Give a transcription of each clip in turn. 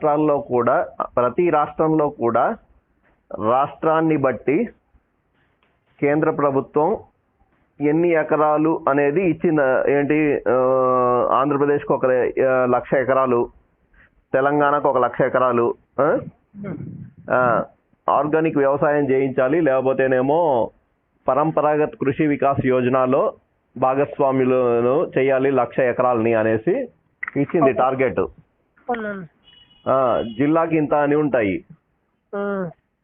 రాష్ట్రాల్లో కూడా ప్రతి రాష్ట్రంలో కూడా రాష్ట్రాన్ని బట్టి కేంద్ర ప్రభుత్వం ఎన్ని ఎకరాలు అనేది ఇచ్చింది. ఏంటి ఆంధ్రప్రదేశ్కి ఒక లక్ష ఎకరాలు తెలంగాణకు ఒక లక్ష ఎకరాలు ఆర్గానిక్ వ్యవసాయం చేయించాలి. లేకపోతేనేమో పరంపరాగత్ కృషి వికాస్ యోజనలో భాగస్వాములను చేయాలి లక్ష ఎకరాలని అనేసి ఇచ్చింది టార్గెట్. జిల్లాకి ఇంత అని ఉంటాయి.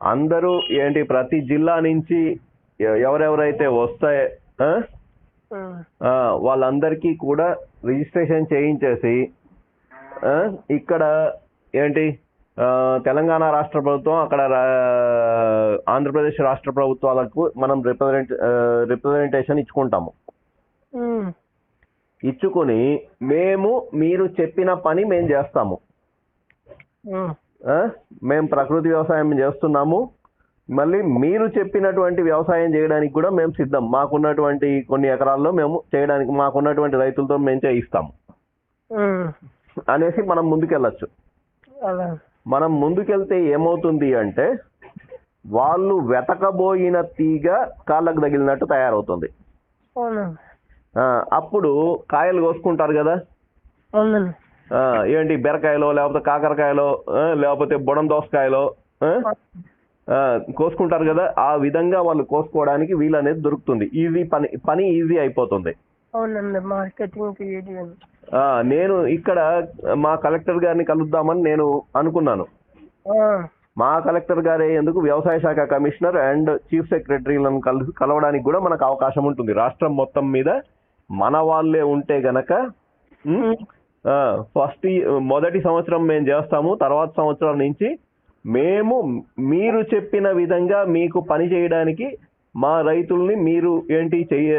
అందరూ ఏంటి ప్రతి జిల్లా నుంచి ఎవరెవరైతే వస్తాయి వాళ్ళందరికీ కూడా రిజిస్ట్రేషన్ చేయించేసి ఇక్కడ ఏంటి తెలంగాణ రాష్ట్ర ప్రభుత్వం అక్కడ ఆంధ్రప్రదేశ్ రాష్ట్ర ప్రభుత్వాలకు మనం రిప్రజెంట్ రిప్రజెంటేషన్ ఇచ్చుకుంటాము. ఇచ్చుకుని మేము మీరు చెప్పిన పని మేము చేస్తాము? మేము ప్రకృతి వ్యవసాయం చేస్తున్నాము. మళ్ళీ మీరు చెప్పినటువంటి వ్యవసాయం చేయడానికి కూడా మేము సిద్ధం. మాకున్నటువంటి కొన్ని ఎకరాల్లో మేము చేయడానికి మాకున్నటువంటి రైతులతో మేము చేయిస్తాము. అనేసి మనం ముందుకెళ్ళచ్చు. మనం ముందుకెళ్తే ఏమవుతుంది అంటే వాళ్ళు వెతకబోయిన తీగ కాళ్ళకు తగిలినట్టు తయారవుతుంది. అప్పుడు కాయలు కోసుకుంటారు కదా? ఏంటి బెరకాయలో లేకపోతే కాకరకాయలో లేకపోతే బుడం దోసకాయలో కోసుకుంటారు కదా ఆ విధంగా వాళ్ళు కోసుకోవడానికి వీలు అనేది దొరుకుతుంది. ఈజీ పని పని ఈజీ అయిపోతుంది. నేను ఇక్కడ మా కలెక్టర్ గారిని కలుద్దామని నేను అనుకున్నాను. మా కలెక్టర్ గారే ఎందుకు వ్యవసాయ శాఖ కమిషనర్ అండ్ చీఫ్ సెక్రటరీలను కలు కలవడానికి కూడా మనకు అవకాశం ఉంటుంది. రాష్ట్రం మొత్తం మీద మన వాళ్ళే ఉంటే గనక ఫస్ట్ మొదటి సంవత్సరం మేము చేస్తాము తర్వాత సంవత్సరం నుంచి మేము మీరు చెప్పిన విధంగా మీకు పని చేయడానికి మా రైతుల్ని మీరు ఏంటి చెయ్య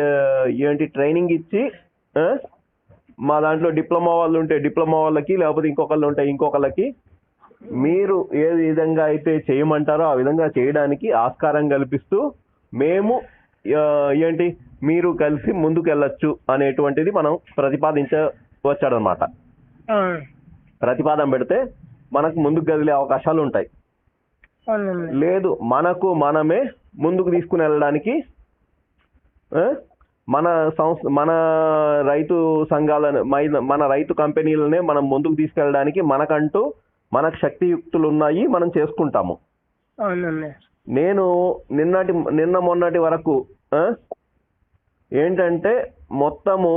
ఏంటి ట్రైనింగ్ ఇచ్చి మా దాంట్లో డిప్లొమా వాళ్ళు ఉంటే డిప్లొమా వాళ్ళకి లేకపోతే ఇంకొకళ్ళు ఉంటే ఇంకొకళ్ళకి మీరు ఏ విధంగా అయితే చేయమంటారో ఆ విధంగా చేయడానికి ఆస్కారం కల్పిస్తూ మేము ఏంటి మీరు కలిసి ముందుకు వెళ్ళొచ్చు అనేటువంటిది మనం ప్రతిపాదించ ఆ, ప్రతిపాదన పెడితే మనకు ముందుకు కదిలే అవకాశాలు ఉంటాయి. లేదు మనకు మనమే ముందుకు తీసుకుని వెళ్ళడానికి మన సంస్థ మన రైతు సంఘాలను మై- మన రైతు కంపెనీలనే మనం ముందుకు తీసుకెళ్ళడానికి మనకంటూ మనకు శక్తియుక్తులు ఉన్నాయి మనం చేసుకుంటాము. నేను నిన్నటి నిన్న మొన్నటి వరకు ఏంటంటే మొత్తము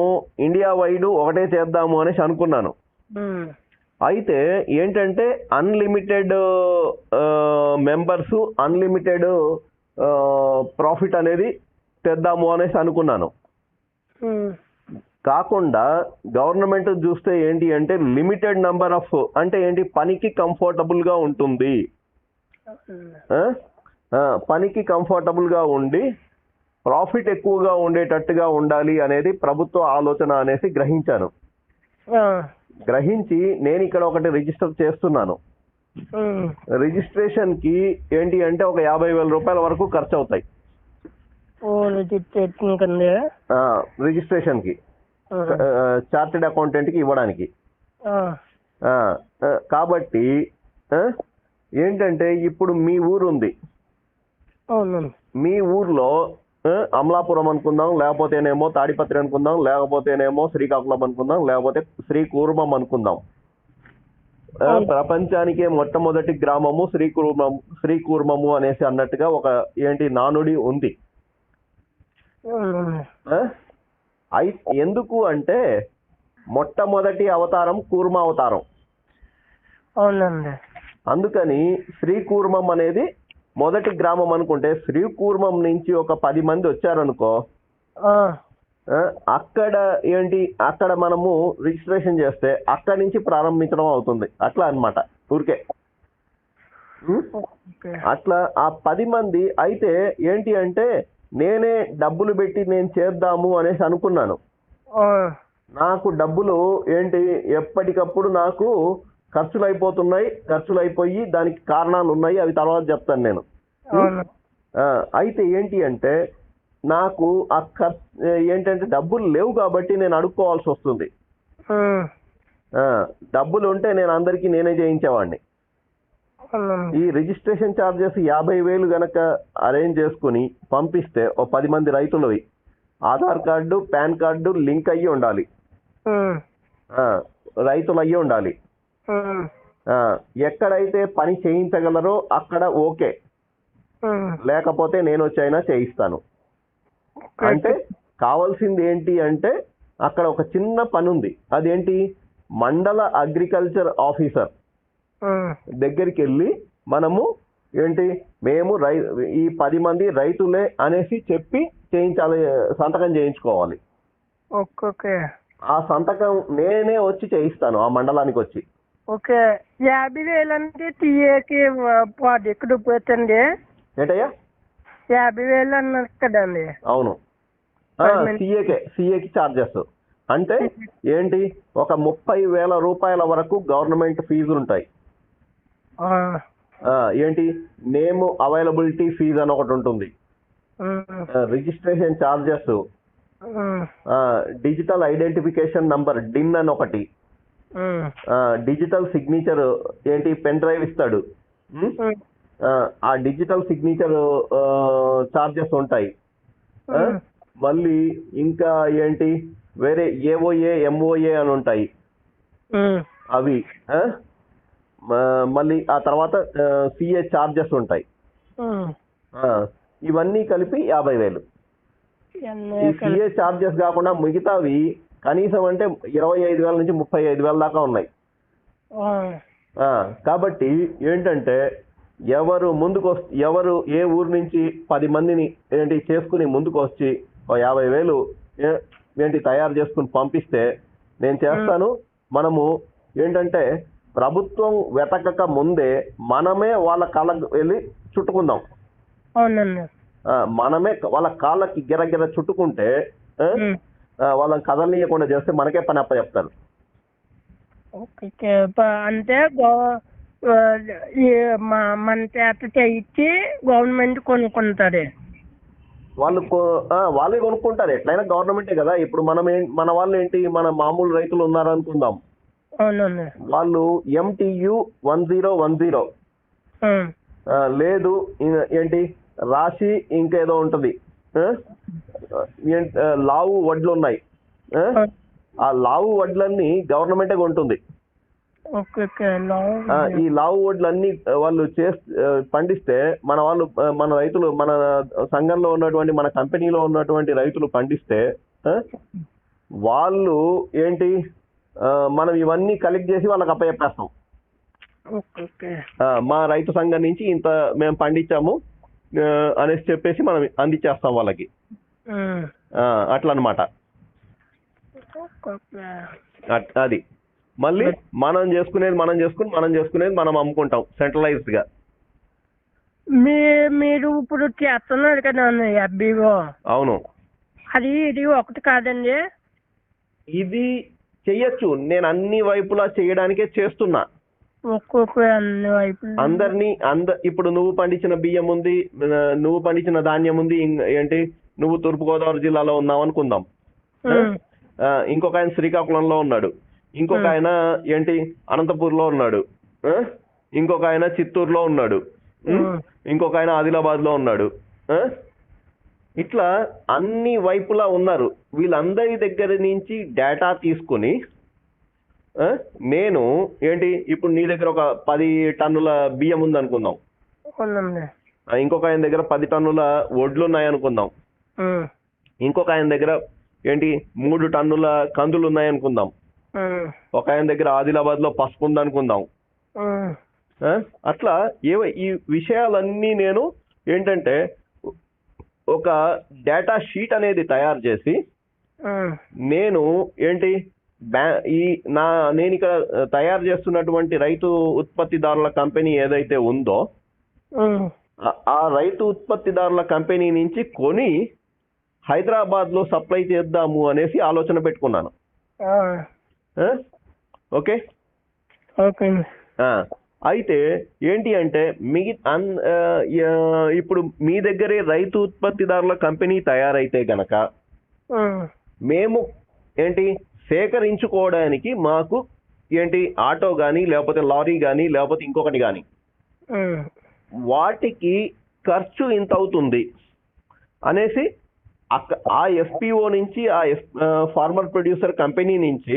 ఇండియా వైడ్ ఒకటే చేద్దాము అనేసి అనుకున్నాను. అయితే ఏంటంటే అన్లిమిటెడ్ మెంబర్స్ అన్లిమిటెడ్ ప్రాఫిట్ అనేది తెద్దాము అనేసి అనుకున్నాను. కాకుండా గవర్నమెంట్ చూస్తే ఏంటి అంటే లిమిటెడ్ నంబర్ ఆఫ్ అంటే ఏంటి పనికి కంఫర్టబుల్గా ఉంటుంది. పనికి కంఫర్టబుల్గా ఉండి ప్రాఫిట్ ఎక్కువగా ఉండేటట్టుగా ఉండాలి అనేది ప్రభుత్వ ఆలోచన అనేసి గ్రహించాను. గ్రహించి నేను ఇక్కడ ఒకటి రిజిస్టర్ చేస్తున్నాను. రిజిస్ట్రేషన్కి ఏంటి అంటే ఒక యాభై వేల రూపాయల వరకు ఖర్చు అవుతాయి రిజిస్ట్రేషన్కి చార్టెడ్ అకౌంటెంట్కి ఇవ్వడానికి కాబట్టి ఏంటంటే ఇప్పుడు మీ ఊరు ఉంది మీ ఊర్లో అమలాపురం అనుకుందాం లేకపోతేనేమో తాడిపత్రి అనుకుందాం లేకపోతేనేమో శ్రీకాకుళం అనుకుందాం లేకపోతే శ్రీకూర్మం అనుకుందాం. ఆ, అవును. ప్రపంచానికే మొట్టమొదటి గ్రామము శ్రీకూర్మం శ్రీకూర్మము అనేసి అన్నట్టుగా ఒక ఏంటి నానుడి ఉంది? అయి ఎందుకు అంటే మొట్టమొదటి అవతారం కూర్మ అవతారం అవునండి. అందుకని శ్రీకూర్మం అనేది మొదటి గ్రామం అనుకుంటే శ్రీకూర్మం నుంచి ఒక పది మంది వచ్చారనుకో అక్కడ ఏంటి అక్కడ మనము రిజిస్ట్రేషన్ చేస్తే అక్కడి నుంచి ప్రారంభించడం అవుతుంది. అట్లా అన్నమాట ఊరికే. అట్లా ఆ పది మంది అయితే ఏంటి అంటే నేనే డబ్బులు పెట్టి నేను చేద్దాము అనేసి అనుకున్నాను. నాకు డబ్బులు ఏంటి ఎప్పటికప్పుడు నాకు ఖర్చులు అయిపోతున్నాయి ఖర్చులు అయిపోయి దానికి కారణాలు ఉన్నాయి అవి తర్వాత చెప్తాను నేను. అయితే ఏంటి అంటే నాకు ఆ ఖర్చు ఏంటంటే డబ్బులు లేవు కాబట్టి నేను అడుక్కోవాల్సి వస్తుంది. డబ్బులు ఉంటే నేను అందరికీ నేనే చేయించేవాడిని. ఈ రిజిస్ట్రేషన్ ఛార్జెస్ యాభై వేలు గనక అరేంజ్ చేసుకుని పంపిస్తే ఓ పది మంది రైతులవి Aadhaar card PAN card link అయ్యి ఉండాలి. రైతులు అయ్యి ఉండాలి. ఎక్కడైతే పని చేయించగలరో అక్కడ ఓకే. లేకపోతే నేను వచ్చి అయినా చేయిస్తాను. అంటే కావాల్సింది ఏంటి అంటే అక్కడ ఒక చిన్న పని ఉంది అదేంటి? మండల అగ్రికల్చర్ ఆఫీసర్ దగ్గరికి వెళ్ళి మనము ఏంటి? మేము రై ఈ పది మంది రైతులే అనేసి చెప్పి చేయించాలి సంతకం చేయించుకోవాలి. ఆ సంతకం నేనే వచ్చి చేయిస్తాను ఆ మండలానికి వచ్చి ఓకే. యాభై వేలు అంటే టీఏకి ప్రాజెక్ట్ పోతండి. ఏంటయ్యా? యాభై వేలు అన్నారు కదండి అవును సిఏకే సిఏకి ఛార్జెస్ అంటే ఏంటి? ఒక ముప్పై వేల రూపాయల వరకు గవర్నమెంట్ ఫీజులు ఉంటాయి. ఏంటి? నేమ్ అవైలబిలిటీ ఫీజు అని ఒకటి ఉంటుంది. Registration charges um, digital identification number DIN అని ఒకటి. డిజిటల్ సిగ్నేచర్ ఏంటి? పెన్ డ్రైవ్ ఇస్తాడు. ఆ, డిజిటల్ సిగ్నేచర్ ఛార్జెస్ ఉంటాయి. మళ్ళీ ఇంకా ఏంటి? వేరే ఏఓఏ ఎంఓఏ అని ఉంటాయి. అవి మళ్ళీ ఆ తర్వాత సిఏ ఛార్జెస్ ఉంటాయి. ఇవన్నీ కలిపి యాభై వేలు. ఈ సిఏ ఛార్జెస్ కాకుండా మిగతావి కనీసం అంటే ఇరవై ఐదు వేల నుంచి ముప్పై ఐదు వేల దాకా ఉన్నాయి. కాబట్టి ఏంటంటే ఎవరు ముందుకు ఎవరు ఏ ఊరు నుంచి పది మందిని ఏంటి చేసుకుని ముందుకు వచ్చి యాభై వేలు ఏంటి తయారు చేసుకుని పంపిస్తే నేను చేస్తాను. మనము ఏంటంటే ప్రభుత్వం వెతకక ముందే మనమే వాళ్ళ కాళ్ళకు వెళ్ళి చుట్టుకుందాం. మనమే వాళ్ళ కాళ్ళకి గిరగిర చుట్టుకుంటే వాళ్ళని కదలనీయకుండా చేస్తే మనకే పని అప్ప చెప్తారు. అంటే మన చేత చేయించి గవర్నమెంట్ కొనుక్కుంటుంది వాళ్ళు వాళ్ళే కొనుక్కుంటారు. ఎట్లయినా గవర్నమెంటే కదా. ఇప్పుడు మనం మన వాళ్ళు ఏంటి? మన మామూలు రైతులు ఉన్నారు అనుకుందాం అవునండి వాళ్ళు MTU one zero one zero. లేదు ఏంటి? రాశి ఇంకేదో ఉంటుంది. లావు వడ్లు ఉన్నాయి. ఆ? లావు వడ్లన్నీ గవర్నమెంటే కొంటుంది. ఈ లావు వడ్లన్నీ ఆ, వాళ్ళు చేస్ ఆ, పండిస్తే మన వాళ్ళు మన రైతులు మన సంఘంలో ఉన్నటువంటి మన కంపెనీలో ఉన్నటువంటి రైతులు పండిస్తే వాళ్ళు ఏంటి మనం ఇవన్నీ కలెక్ట్ చేసి వాళ్ళకి అప్పచెప్పేస్తాం. మా రైతు సంఘం నుంచి ఇంత మేము పండించాము అనేసి చెప్పేసి మనం అందించేస్తాం వాళ్ళకి. అట్లా అనమాట. అది. మళ్ళీ మనం చేసుకునేది మనం చేసుకుని మనం చేసుకునేది మనం అమ్ముకుంటాం సెంట్రలైజ్డ్గా మీ మీరు ఇప్పుడు చేస్తున్నారు కదా ఎఫ్బీఓ. అవును. అది ఇది ఒకటి కాదండి. ఇది చెయ్యొచ్చు. నేను అన్ని వైపులా చేయడానికే చేస్తున్నా. అందరినీ అంద ఇప్పుడు నువ్వు పండించిన బియ్యం ఉంది నువ్వు పండించిన ధాన్యం ఉంది ఏంటి? నువ్వు తూర్పుగోదావరి జిల్లాలో ఉన్నావు అనుకుందాం. ఇంకొక ఆయన శ్రీకాకుళంలో ఉన్నాడు. ఇంకొక ఆయన ఏంటి? అనంతపూర్లో ఉన్నాడు? ఇంకొక ఆయన చిత్తూరులో ఉన్నాడు. ఇంకొక ఆయన ఆదిలాబాద్లో ఉన్నాడు? ఇట్లా అన్ని వైపులా ఉన్నారు. వీళ్ళందరి దగ్గర నుంచి డేటా తీసుకుని నేను ఏంటి? ఇప్పుడు నీ దగ్గర ఒక పది టన్నుల బియ్యం ఉంది అనుకుందాం ఇంకొక ఆయన దగ్గర పది టన్నుల వడ్లు ఉన్నాయి అనుకుందాం ఇంకొక ఆయన దగ్గర ఏంటి మూడు టన్నుల కందులు ఉన్నాయి అనుకుందాం ఉమ్, ఒక ఆయన దగ్గర ఆదిలాబాద్లో పసుపు ఉంది అనుకుందాం ఉమ్, ఆ? అట్లా ఏవ ఈ విషయాలన్నీ నేను ఏంటంటే ఒక డేటా షీట్ అనేది తయారు చేసి నేను ఏంటి ఈ నా నేను ఇక్కడ తయారు చేస్తున్నటువంటి రైతు ఉత్పత్తిదారుల కంపెనీ ఏదైతే ఉందో ఆ రైతు ఉత్పత్తిదారుల కంపెనీ నుంచి కొని హైదరాబాద్లో సప్లై చేద్దాము అనేసి ఆలోచన పెట్టుకున్నాను? ఓకే? ఓకే అయితే ఏంటి అంటే మిగి ఇప్పుడు మీ దగ్గరే రైతు ఉత్పత్తిదారుల కంపెనీ తయారైతే గనక మేము ఏంటి సేకరించుకోవడానికి మాకు ఏంటి ఆటో కానీ లేకపోతే లారీ కానీ లేకపోతే ఇంకొకటి కానీ. వాటికి ఖర్చు ఇంత అవుతుంది అనేసి అక్క ఆ ఎఫ్పిఓ నుంచి ఆ ఎఫ్ ఫార్మర్ ప్రొడ్యూసర్ కంపెనీ నుంచి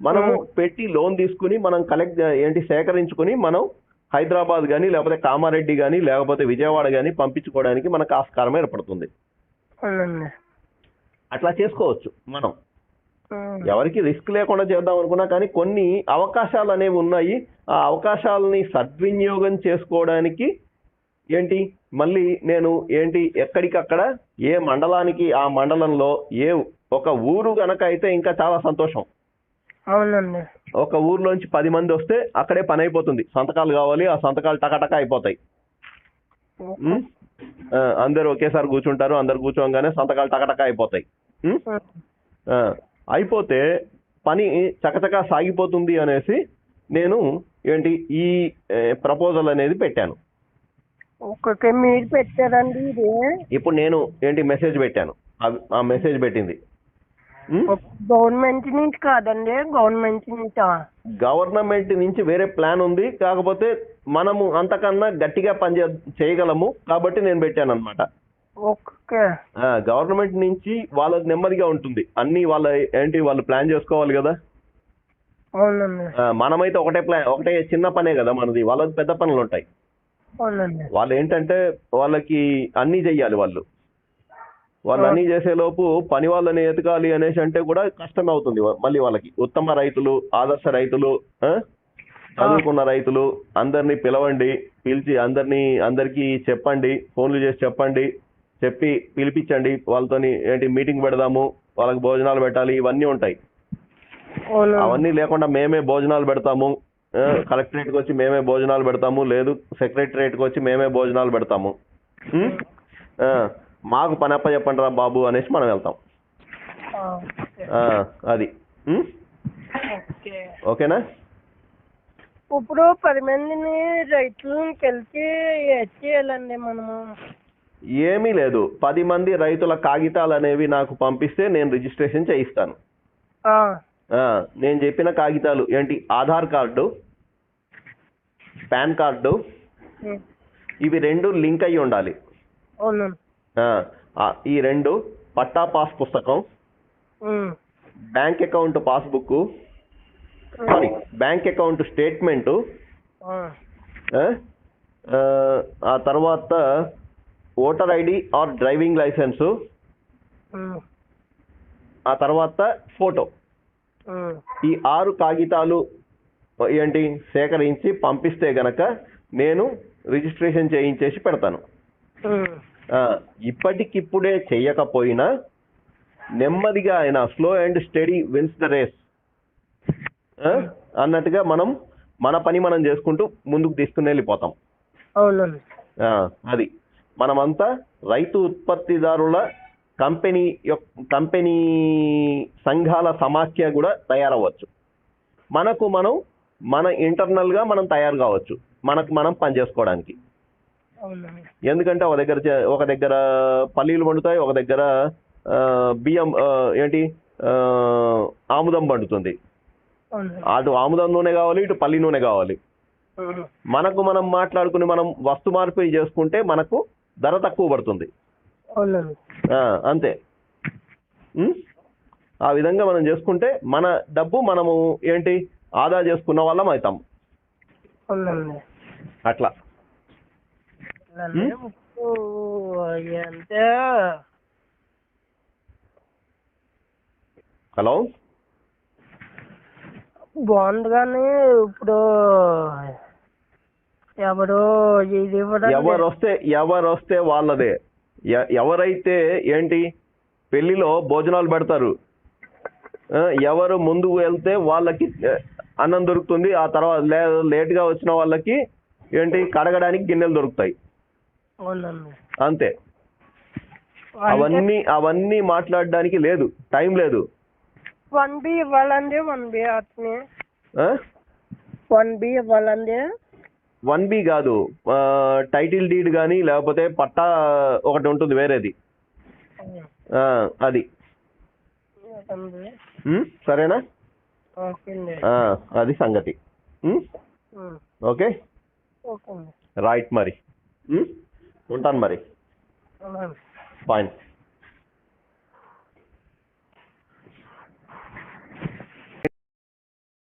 మనము పెట్టి లోన్ తీసుకుని మనం కలెక్ట్ ఏంటి సేకరించుకుని మనం హైదరాబాద్ కానీ లేకపోతే కామారెడ్డి కానీ లేకపోతే విజయవాడ కానీ పంపించుకోవడానికి మనకు ఆస్కారం ఏర్పడుతుంది. అట్లా చేసుకోవచ్చు మనం. ఎవరికి రిస్క్ లేకుండా చేద్దాం అనుకున్నా కానీ కొన్ని అవకాశాలు అనేవి ఉన్నాయి. ఆ అవకాశాలని సద్వినియోగం చేసుకోవడానికి ఏంటి? మళ్ళీ నేను ఏంటి? ఎక్కడికక్కడ ఏ మండలానికి ఆ మండలంలో ఏ ఒక ఊరు గనక అయితే ఇంకా చాలా సంతోషం. అవునండి. ఒక ఊర్లోంచి పది మంది వస్తే అక్కడే పని అయిపోతుంది. సంతకాలు కావాలి ఆ సంతకాలు టకటక అయిపోతాయి. అందరూ ఒకేసారి కూర్చుంటారు అందరు కూర్చోగానే సంతకాలు టకటక అయిపోతాయి. అయిపోతే పని చకచకా సాగిపోతుంది అనేసి నేను ఏంటి? ఈ ప్రపోజల్ అనేది పెట్టాను. ఓకే మీరు పెట్టారండి ఇది. ఇప్పుడు నేను ఏంటి మెసేజ్ పెట్టాను. ఆ- మెసేజ్ పెట్టింది? గవర్నమెంట్ నుంచి కాదండి గవర్నమెంట్ నుంచా? గవర్నమెంట్ నుంచి వేరే ప్లాన్ ఉంది కాకపోతే మనము అంతకన్నా గట్టిగా పని చేయగలము కాబట్టి నేను పెట్టాను అనమాట గవర్నమెంట్ నుంచి వాళ్ళకి నెమ్మదిగా ఉంటుంది. అన్ని వాళ్ళ ఏంటి వాళ్ళు ప్లాన్ చేసుకోవాలి కదా. మనమైతే ఒకటే ప్లాన్ ఒకటే చిన్న పనే కదా మనది. వాళ్ళకి పెద్ద పనులు ఉంటాయి వాళ్ళు ఏంటంటే వాళ్ళకి అన్నీ చెయ్యాలి వాళ్ళు. వాళ్ళు అన్నీ చేసే లోపు పని వాళ్ళని ఎతకాలి అనేసి అంటే కూడా కష్టం అవుతుంది మళ్ళీ వాళ్ళకి. ఉత్తమ రైతులు ఆదర్శ రైతులు? చదువుకున్న రైతులు అందరినీ పిలవండి పిలిచి అందరినీ అందరికీ చెప్పండి ఫోన్లు చేసి చెప్పండి చెప్పి పిలిపించండి వాళ్ళతోని ఏంటి మీటింగ్ పెడదాము వాళ్ళకి భోజనాలు పెట్టాలి ఇవన్నీ ఉంటాయి. అవన్నీ లేకుండా మేమే భోజనాలు పెడతాము కలెక్టరేట్కి వచ్చి మేమే భోజనాలు పెడతాము. లేదు సెక్రటరేట్కి వచ్చి మేమే భోజనాలు పెడతాము. మాకు పని అప్ప చెప్పండి రా బాబు అనేసి మనం వెళ్తాం. అది. ఓకేనా? ఇప్పుడు పది మందిని రైతులను కలిసి చేయాలండి మనము. ఏమీ లేదు. పది మంది రైతుల కాగితాలు అనేవి నాకు పంపిస్తే నేను రిజిస్ట్రేషన్ చేయిస్తాను. నేను చెప్పిన కాగితాలు ఏంటి? ఆధార్ కార్డు పాన్ కార్డు ఇవి రెండు లింక్ అయ్యి ఉండాలి. ఈ రెండు పట్టా పాస్ పుస్తకం bank account passbook sorry bank account statement ఆ, తర్వాత voter ID or driving licence ఆ తర్వాత ఫోటో. ఈ ఆరు కాగితాలు ఏంటి సేకరించి పంపిస్తే గనక నేను రిజిస్ట్రేషన్ చేయించేసి పెడతాను. ఇప్పటికిప్పుడే చెయ్యకపోయినా నెమ్మదిగా ఆయన slow and steady wins the race అన్నట్టుగా మనం మన పని మనం చేసుకుంటూ ముందుకు తీసుకుని వెళ్ళిపోతాం. అది. మనమంతా రైతు ఉత్పత్తిదారుల కంపెనీ యొక్క కంపెనీ సంఘాల సమాఖ్య కూడా తయారవ్వచ్చు. మనకు మనం మన ఇంటర్నల్గా మనం తయారు కావచ్చు. మనకు మనం పని చేసుకోవడానికి. అవునండి ఎందుకంటే ఒక దగ్గర ఒక దగ్గర పల్లీలు పండుతాయి ఒక దగ్గర బియ్యం ఏంటి ఆముదం పండుతుంది. అటు ఆముదం నూనె కావాలి ఇటు పల్లి నూనె కావాలి. మనకు మనం మాట్లాడుకుని మనం వస్తు మార్పిడి చేసుకుంటే మనకు ధర తక్కువ పడుతుంది. అంతే? ఆ విధంగా మనం చేసుకుంటే మన డబ్బు మనము ఏంటి? ఆదా చేసుకున్న వాళ్ళం అవుతాం. అట్లా. హలో? బాగుంది కానీ ఇప్పుడు ఎవరు ఇది ఎవరు వస్తే ఎవరు వస్తే వాళ్ళదే. ఎవరైతే ఏంటి పెళ్ళిలో భోజనాలు పెడతారు ఎవరు ముందుకు వెళ్తే వాళ్ళకి అన్నం దొరుకుతుంది ఆ తర్వాత లేట్గా వచ్చిన వాళ్ళకి ఏంటి కడగడానికి గిన్నెలు దొరుకుతాయి. అంతే. అవన్నీ అవన్నీ మాట్లాడడానికి లేదు టైం లేదు. వన్ బి ఇవ్వాలండి వన్ బి? వన్ బి ఇవ్వాలండి. వన్ బి కాదు టైటిల్ డీడ్ కానీ లేకపోతే పట్టా ఒకటి ఉంటుంది వేరేది. అది? సరేనా? అది సంగతి. ఓకే? రైట్ మరి? ఉంటాను మరి. ఫైన్.